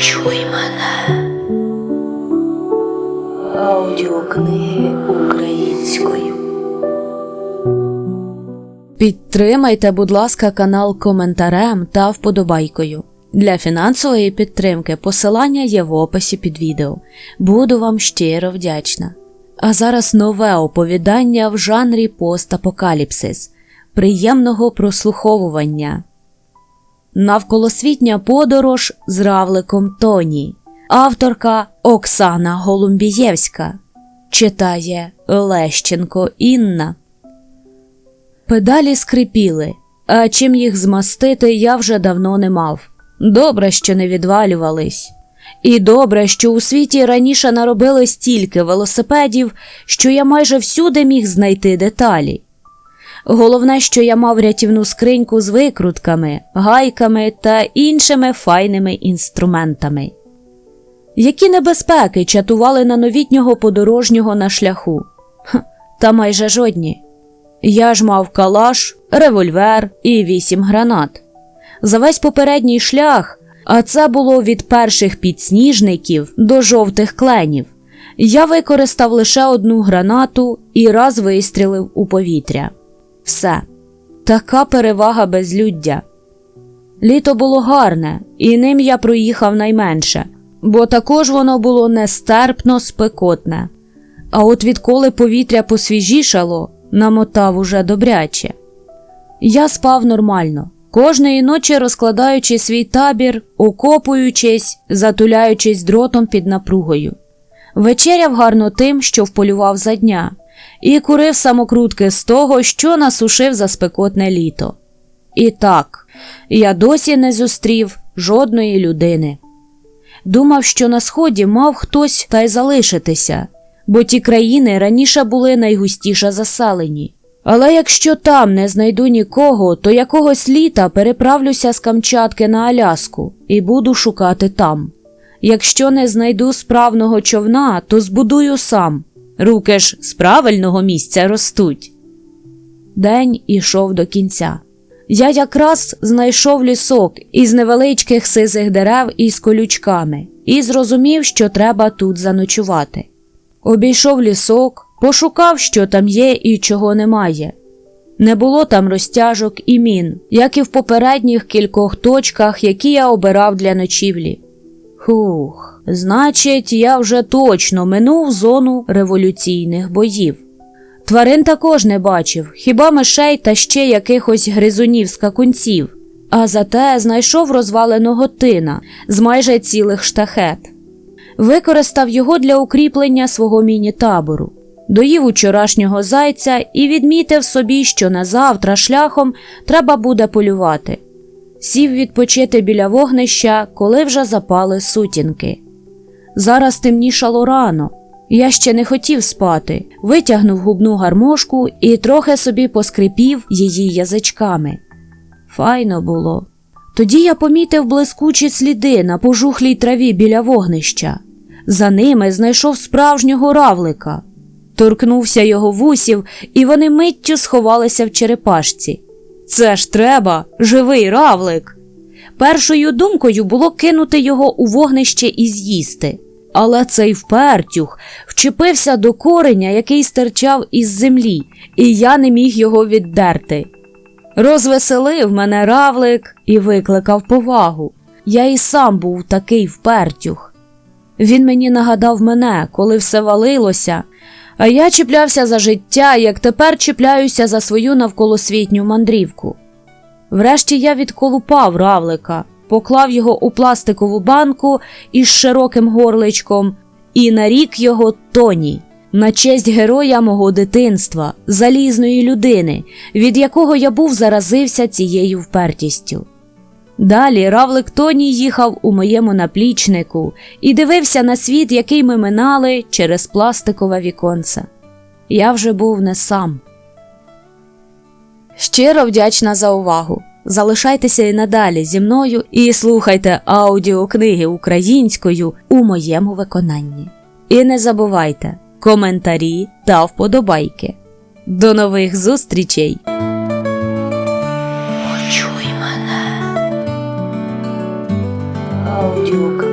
Почуй мене. Аудіокниги українською. Підтримайте, будь ласка, канал коментарем та вподобайкою. Для фінансової підтримки посилання є в описі під відео. Буду вам щиро вдячна. А зараз нове оповідання в жанрі постапокаліпсис. Приємного прослуховування. Навколосвітня подорож з равликом Тоні. Авторка Оксана Голумбієвська. Читає Лещенко Інна. Педалі скрипіли, а чим їх змастити я вже давно не мав. Добре, що не відвалювались. І добре, що у світі раніше наробили стільки велосипедів, що я майже всюди міг знайти деталі. Головне, що я мав рятівну скриньку з викрутками, гайками та іншими файними інструментами. Які небезпеки чатували на новітнього подорожнього на шляху? Ха, та майже жодні. Я ж мав калаш, револьвер і вісім гранат. За весь попередній шлях, а це було від перших підсніжників до жовтих кленів. Я використав лише одну гранату і раз вистрілив у повітря. Все, така перевага безлюддя. Літо було гарне, і ним я проїхав найменше, бо також воно було нестерпно спекотне. А от відколи повітря посвіжішало, намотав уже добряче. Я спав нормально, кожної ночі розкладаючи свій табір, окопуючись, затуляючись дротом під напругою. Вечеряв гарно тим, що вполював за дня, і курив самокрутки з того, що насушив за спекотне літо. І так, я досі не зустрів жодної людини. Думав, що на сході мав хтось та й залишитися, бо ті країни раніше були найгустіше заселені. Але якщо там не знайду нікого, то якогось літа переправлюся з Камчатки на Аляску і буду шукати там. Якщо не знайду справного човна, то збудую сам. Руки ж з правильного місця ростуть. День ішов до кінця. Я якраз знайшов лісок із невеличких сизих дерев із колючками і зрозумів, що треба тут заночувати. Обійшов лісок, пошукав, що там є і чого немає. Не було там розтяжок і мін, як і в попередніх кількох точках, які я обирав для ночівлі. Хух, значить, я вже точно минув зону революційних боїв. Тварин також не бачив, хіба мишей та ще якихось гризунів скакунців, а зате знайшов розваленого тина з майже цілих штахет. Використав його для укріплення свого міні-табору, доїв учорашнього зайця і відмітив собі, що на завтра шляхом треба буде полювати. Сів відпочити біля вогнища, коли вже запали сутінки. Зараз темнішало рано. Я ще не хотів спати, витягнув губну гармошку і трохи собі поскрипів її язичками. Файно було. Тоді я помітив блискучі сліди на пожухлій траві біля вогнища. За ними знайшов справжнього равлика. Торкнувся його вусів, і вони миттю сховалися в черепашці. Це ж треба, живий равлик. Першою думкою було кинути його у вогнище і з'їсти. Але цей впертюх вчепився до кореня, який стирчав із землі, і я не міг його віддерти. Розвеселив мене равлик і викликав повагу. Я і сам був такий впертюх. Він мені нагадав мене, коли все валилося, а я чіплявся за життя, як тепер чіпляюся за свою навколосвітню мандрівку. Врешті я відколупав равлика, поклав його у пластикову банку із широким горличком і нарік його тоні на честь героя мого дитинства, залізної людини, від якого я був заразився цією впертістю. Далі равлик Тоні їхав у моєму наплічнику і дивився на світ, який ми минали через пластикове віконце. Я вже був не сам. Щиро вдячна за увагу. Залишайтеся і надалі зі мною і слухайте аудіокниги українською у моєму виконанні. І не забувайте коментарі та вподобайки. До нових зустрічей! Українською.